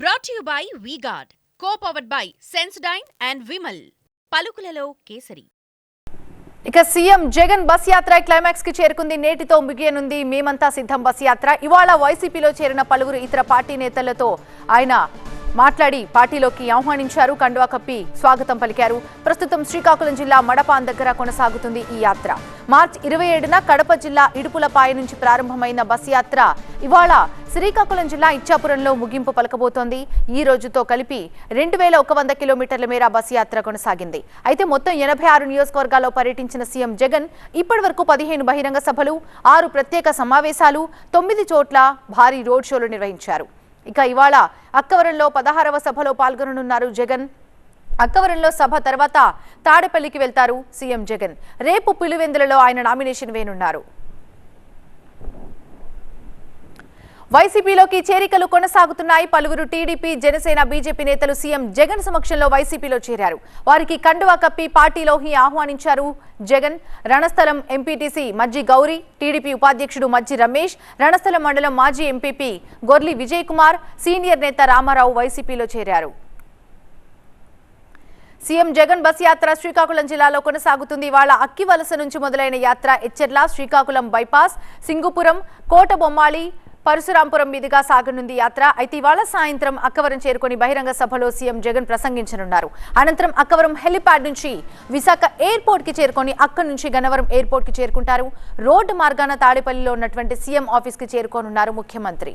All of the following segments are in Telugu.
Brought you by V-Guard co powered by Sensodyne and Vimal పలుకులలో kesari. ఇక సీఎం జగన్ బస్ యాత్ర క్లైమాక్స్కి చేరుకుంది. నేటితో ముగియనుంది మేమంతా సిద్ధం బస్ యాత్ర. ఇవాళ వైసీపీలో చేరిన పలువురు ఇతర పార్టీ నేతలతో ఆయన మాట్లాడి పార్టీలోకి ఆహ్వానించారు. కండువా కప్పి స్వాగతం పలికారు. ప్రస్తుతం శ్రీకాకుళం జిల్లా మడపాన్ దగ్గర కొనసాగుతుంది ఈ యాత్ర. మార్చి ఇరవై ఏడున కడప జిల్లా ఇడుపులపాయ నుంచి ప్రారంభమైన బస్ యాత్ర ఇవాళ శ్రీకాకుళం జిల్లా ఇచ్చాపురంలో ముగింపు పలకబోతోంది. ఈ రోజుతో కలిపి రెండు వేల ఒక వంద కిలోమీటర్ల మేర బస్ యాత్ర కొనసాగింది. అయితే మొత్తం ఎనభై ఆరు నియోజకవర్గాల్లో పర్యటించిన సీఎం జగన్ ఇప్పటి వరకు పదిహేను బహిరంగ సభలు ఆరు ప్రత్యేక సమావేశాలు తొమ్మిది చోట్ల భారీ రోడ్ షోలు నిర్వహించారు. ఇక ఇవాళ అక్కవరంలో పదహారవ సభలో పాల్గొననున్నారు జగన్. అక్కవరంలో సభ తర్వాత తాడేపల్లికి వెళ్తారు సీఎం జగన్. రేపు పులివెందులలో ఆయన నామినేషన్ వేయనున్నారు. వైసీపీలోకి చేరికలు కొనసాగుతున్నాయి. పలువురు టీడీపీ జనసేన బీజేపీ నేతలు సీఎం జగన్ సమక్షంలో వైసీపీలో చేరారు. వారికి కండువా కప్పి పార్టీలోకి ఆహ్వానించారు జగన్. రణస్థలం ఎంపీటీసీ మజ్జి గౌరీ టీడీపీ ఉపాధ్యక్షుడు మజ్జి రమేష్ రణస్థలం మండలం మాజీ ఎంపీపీ గొర్లి విజయ్ కుమార్ సీనియర్ నేత రామారావు వైసీపీలో చేరారు. సీఎం జగన్ బస్ యాత్ర శ్రీకాకుళం జిల్లాలో కొనసాగుతుంది. ఇవాళ అక్కివలస నుంచి మొదలైన యాత్ర ఎచ్చెర్ల శ్రీకాకుళం బైపాస్ సింగుపురం కోట బొమ్మాళి పరశురాంపురం మీదుగా సాగనుంది యాత్ర. అయితే ఇవాళ సాయంత్రం అక్కవరం చేరుకొని బహిరంగ సభలో సీఎం జగన్ ప్రసంగించనున్నారు. అనంతరం అక్కవరం హెలిప్యాడ్ నుంచి విశాఖ ఎయిర్పోర్ట్కి చేరుకొని అక్కడి నుంచి గన్నవరం ఎయిర్పోర్ట్కి చేరుకుంటారు. రోడ్డు మార్గాన తాడేపల్లిలో ఉన్నటువంటి సీఎం ఆఫీస్కి చేరుకోనున్నారు ముఖ్యమంత్రి.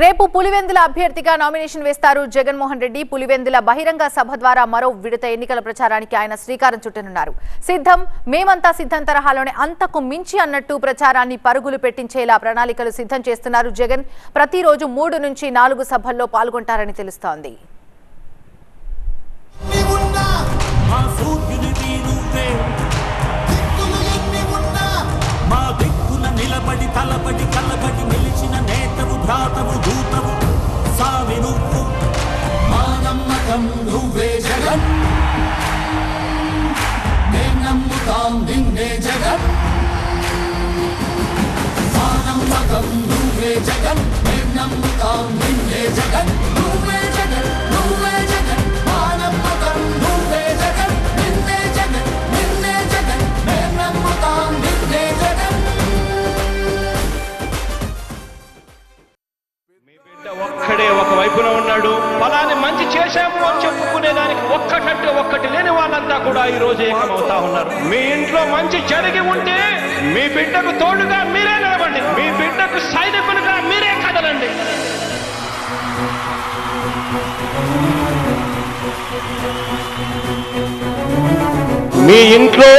రేపు పులివెందుల అభ్యర్థిగా నామినేషన్ వేస్తారు జగన్మోహన్ రెడ్డి. పులివెందుల బహిరంగ సభ ద్వారా మరో విడత ఎన్నికల ప్రచారానికి ఆయన శ్రీకారం చుట్టనున్నారు. సిద్ధం మేమంతా సిద్ధం తరహాలోనే అంతకు మించి అన్నట్టు ప్రచారాన్ని పరుగులు పెట్టించేలా ప్రణాళికలు సిద్ధం చేస్తున్నారు జగన్. ప్రతిరోజు మూడు నుంచి నాలుగు సభల్లో పాల్గొంటారని తెలుస్తోంది. జగన్ మేం నమ్ముతాం నిన్నే జగన్. నువ్వే జగన్ నువ్వే జగన్. మా నమ్మకం నువ్వే జగన్. నిన్నే జగన్ నిన్నే జగన్. మేం నమ్ముతాం నిన్నే జగన్. మీ బిడ్డ ఒక్కడే ఒక వైపున ఉన్నాడు. ఫలాన్ని మంచి చేశాము అని చెప్పుకునే దానికి ఒక్కటంటే ఒక్కటి లేని వాళ్ళంతా కూడా ఈ రోజు ఏకమవుతా ఉన్నారు. మీ ఇంట్లో మంచి జరిగి ఉంటే మీ బిడ్డకు తోడుగా మీరే నిలబండి మీ బిడ్డకు సైనికులుగా మీరే కదలండి. మీ ఇంట్లో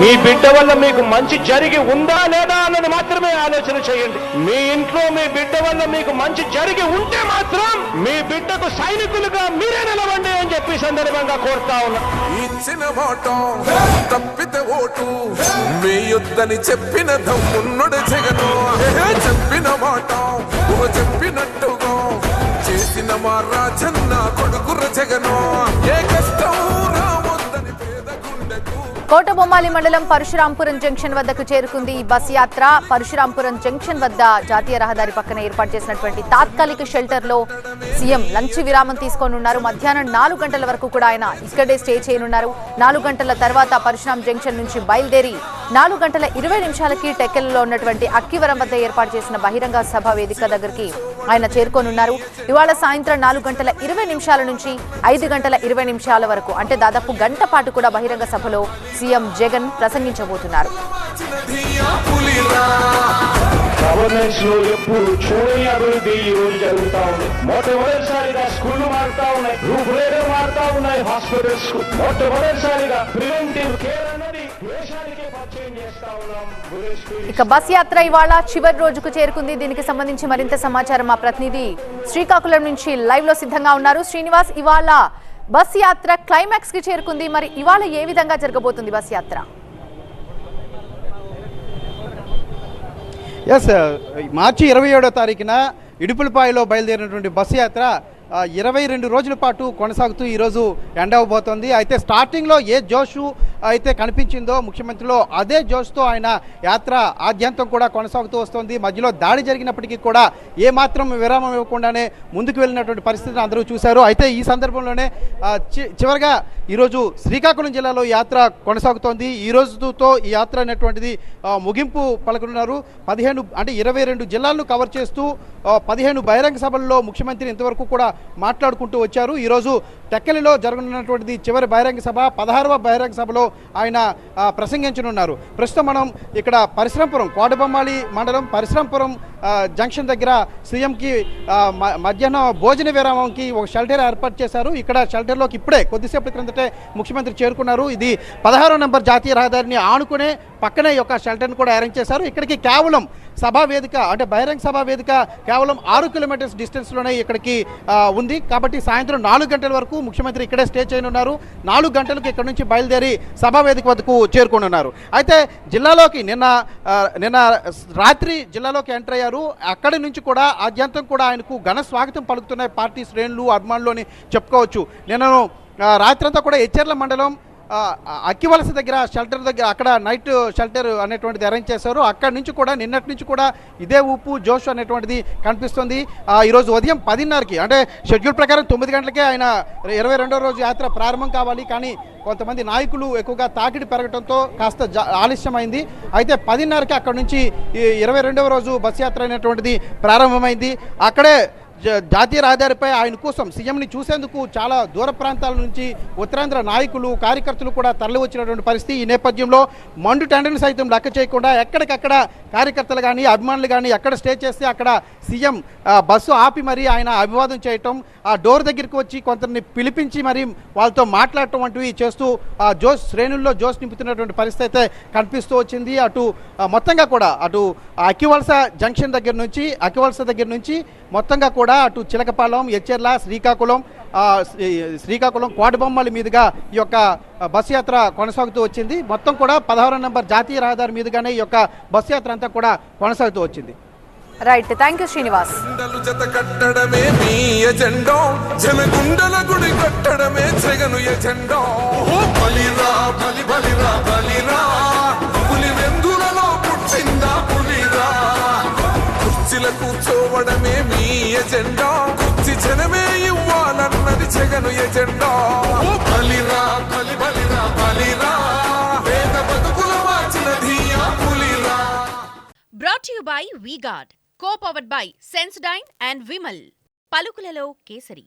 మీ బిడ్డ వల్ల మీకు మంచి జరిగి ఉందా లేదా అన్నది మాత్రమే ఆలోచన చేయండి. మీ ఇంట్లో మీ బిడ్డ వల్ల మీకు మంచి జరిగి ఉంటే మాత్రం మీ బిడ్డకు సైనికులుగా మీరే నిలవండి అని చెప్పి సందర్భంగా కోరుతా ఉన్నా. ఇచ్చిన మాట ఓటు మీ యుద్ధని చెప్పిన దమ్మున్నడు జగను. చెప్పిన చెప్పినట్టుగా. చేసిన మా రాజన్న కొడుకుర జగను. ఏ కష్టం కోటబొమ్మాలి మండలం పరశురాంపురం జంక్షన్ వద్దకు చేరుకుంది ఈ బస్ యాత్ర. పరశురాంపురం జంక్షన్ వద్ద జాతీయ రహదారి పక్కన ఏర్పాటు చేసినటువంటి తాత్కాలిక షెల్టర్లో సీఎం లంచ్ విరామం తీసుకోనున్నారు మధ్యాహ్నం నాలుగు గంటల వరకు కూడా ఆయన ఇక్కడే స్టే చేయనున్నారు. నాలుగు గంటల తర్వాత పరశురాం జంక్షన్ నుంచి బయలుదేరి నాలుగు గంటల ఇరవై నిమిషాలకి టెక్కెలలో ఉన్నటువంటి అక్కివరం వద్ద ఏర్పాటు చేసిన బహిరంగ సభ వేదిక దగ్గరికి ఆయన చేరుకోనున్నారు ఇవాళ సాయంత్రం నాలుగు గంటల ఇరవై నిమిషాల నుంచి ఐదు గంటల ఇరవై నిమిషాల వరకు అంటే దాదాపు గంట పాటు కూడా బహిరంగ సభలో సీఎం జగన్ ప్రసంగించబోతున్నారు. గవర్నెన్స్లో ఎప్పుడు చూడని అభివృద్ధి ఈ రోజు జరుగుతా ఉంది. మొట్టమొదటిసారిగా స్కూళ్ళు మారుతా ఉన్నాయి. రూపురేఖలు మారుతా ఉన్నాయి. హాస్పిటల్స్ మొట్టమొదటిసారిగా ప్రివెంటివ్ కేర్ అన్నది దేశానికే పరిచయం చేస్తా ఉన్నాం గురేష్ ఇక బస్ యాత్ర ఇవాళ చివరి రోజుకు చేరుకుంది. దీనికి సంబంధించి మరింత సమాచారం మా ప్రతినిధి శ్రీకాకుళం నుంచి లైవ్లో సిద్ధంగా ఉన్నారు. శ్రీనివాస్ ఇవాళ బస్ యాత్ర క్లైమాక్స్కి చేరుకుంది. మరి ఇవాళ ఏ విధంగా జరగబోతుంది బస్ యాత్ర? ఎస్ మార్చి ఇరవై ఏడో తారీఖున ఇడుపులపాయలో బయలుదేరినటువంటి బస్సు యాత్ర ఇరవై రెండు రోజుల పాటు కొనసాగుతూ ఈరోజు ఎండ్ అవ్వబోతోంది అయితే స్టార్టింగ్లో ఏ జోషు అయితే కనిపించిందో ముఖ్యమంత్రిలో అదే జోష్తో ఆయన యాత్ర ఆద్యంతం కూడా కొనసాగుతూ వస్తోంది. మధ్యలో దాడి జరిగినప్పటికీ కూడా ఏ మాత్రం విరామం ఇవ్వకుండానే ముందుకు వెళ్ళినటువంటి పరిస్థితిని అందరూ చూశారు. అయితే ఈ సందర్భంలోనే చివరిగా ఈరోజు శ్రీకాకుళం జిల్లాలో యాత్ర కొనసాగుతోంది. ఈ రోజుతో ఈ యాత్ర అనేటువంటిది ముగింపు పలుకున్నారు పదిహేను అంటే ఇరవై రెండు జిల్లాలను కవర్ చేస్తూ పదిహేను బహిరంగ సభల్లో ముఖ్యమంత్రి ఇంతవరకు కూడా మాట్లాడుకుంటూ వచ్చారు. ఈరోజు టెక్కలిలో జరగనున్నటువంటిది చివరి బహిరంగ సభ పదహారవ బహిరంగ సభలో ఆయన ప్రసంగించనున్నారు. ప్రస్తుతం మనం ఇక్కడ పరిశ్రమపురం కోటబొమ్మాళి మండలం పరిశ్రమపురం జంక్షన్ దగ్గర సీఎంకి మ- మధ్యాహ్నం భోజన విరామంకి ఒక షెల్టర్ ఏర్పాటు చేశారు. ఇక్కడ షెల్టర్లోకి ఇప్పుడే కొద్దిసేపటి క్రిందటే ముఖ్యమంత్రి చేరుకున్నారు. ఇది పదహారో నెంబర్ జాతీయ రహదారిని ఆనుకునే పక్కనే ఈ యొక్క షెల్టర్ని కూడా అరేంజ్ చేశారు. ఇక్కడికి కేవలం సభా వేదిక అంటే బహిరంగ సభా వేదిక కేవలం ఆరు కిలోమీటర్స్ డిస్టెన్స్లోనే ఇక్కడికి ఉంది. కాబట్టి సాయంత్రం నాలుగు గంటల వరకు ముఖ్యమంత్రి ఇక్కడే స్టే చేయనున్నారు. నాలుగు గంటలకు ఇక్కడ నుంచి బయలుదేరి సభా వేదిక వద్దకు చేరుకోనున్నారు. అయితే జిల్లాలోకి నిన్న నిన్న రాత్రి జిల్లాలోకి ఎంటర్ అయ్యారు. అక్కడి నుంచి కూడా ఆద్యంతం కూడా ఆయనకు ఘన స్వాగతం పలుకుతున్నాయి. పార్టీ శ్రేణులు అభిమానులు అని చెప్పుకోవచ్చు. నేను రాత్రంతా కూడా హెచ్చర్ల మండలం అక్కివలస దగ్గర షెల్టర్ దగ్గర అక్కడ నైట్ షెల్టర్ అనేటువంటిది అరేంజ్ చేశారు. అక్కడి నుంచి కూడా నిన్నటి నుంచి కూడా ఇదే ఉప్పు జోష్ అనేటువంటిది కనిపిస్తుంది. ఈరోజు ఉదయం పదిన్నరకి అంటే షెడ్యూల్ ప్రకారం తొమ్మిది గంటలకే ఆయన ఇరవై రెండో రోజు యాత్ర ప్రారంభం కావాలి. కానీ కొంతమంది నాయకులు ఎక్కువగా తాకిడి పెరగడంతో కాస్త ఆలస్యమైంది. అయితే పదిన్నరకి అక్కడ నుంచి ఈ ఇరవై రెండవ రోజు బస్ యాత్ర అనేటువంటిది ప్రారంభమైంది. అక్కడే జాతీయ రహదారిపై ఆయన కోసం సీఎంని చూసేందుకు చాలా దూర ప్రాంతాల నుంచి ఉత్తరాంధ్ర నాయకులు కార్యకర్తలు కూడా తరలి వచ్చినటువంటి పరిస్థితి ఈ నేపథ్యంలో. మండు టెండర్ని సైతం లెక్క చేయకుండా ఎక్కడికక్కడ కార్యకర్తలు కానీ అభిమానులు కానీ ఎక్కడ స్టే చేస్తే అక్కడ సీఎం బస్సు ఆపి మరి ఆయన అభివాదం చేయటం ఆ డోర్ దగ్గరికి వచ్చి కొందరిని పిలిపించి మరి వాళ్ళతో మాట్లాడటం వంటివి చేస్తూ ఆ జోష్ శ్రేణుల్లో జోష్ నింపుతున్నటువంటి పరిస్థితి అయితే కనిపిస్తూ వచ్చింది. అటు మొత్తంగా కూడా అటు అక్కివలస జంక్షన్ దగ్గర నుంచి అక్కివలస దగ్గర నుంచి మొత్తంగా కూడా అటు చిలకపాలెం ఎచ్చెర్ల శ్రీకాకుళం శ్రీకాకుళం కోటబొమ్మల మీదుగా ఈ యొక్క ఆ, బస్ యాత్ర కొనసాగుతూ వచ్చింది. మొత్తం కూడా పదహారు నెంబర్ జాతీయ రహదారి మీదుగానే ఈ యొక్క బస్ యాత్ర అంతా కూడా కొనసాగుతూ వచ్చింది. Right thank you Srinivas. గుండెలు జత కట్టడమే మీ ఎజెండో. జనగుండల గుడి కట్టడమే జగను ఎజెండో. ఓహో బలిరా బలి బలిరా బలిరా. కుర్చీల కూర్చోవడమే మీ ఎజెండా. కుర్చీ జనమే ఇవ్వాలన్నది జగను ఎజెండా. బలిరా బలి బలిరా బలిరా. వేద బతుకుల మార్చినది ఆ పులిరా. Brought you by V-Guard co powered by Sensodyne and Vimal పలుకులలో kesari.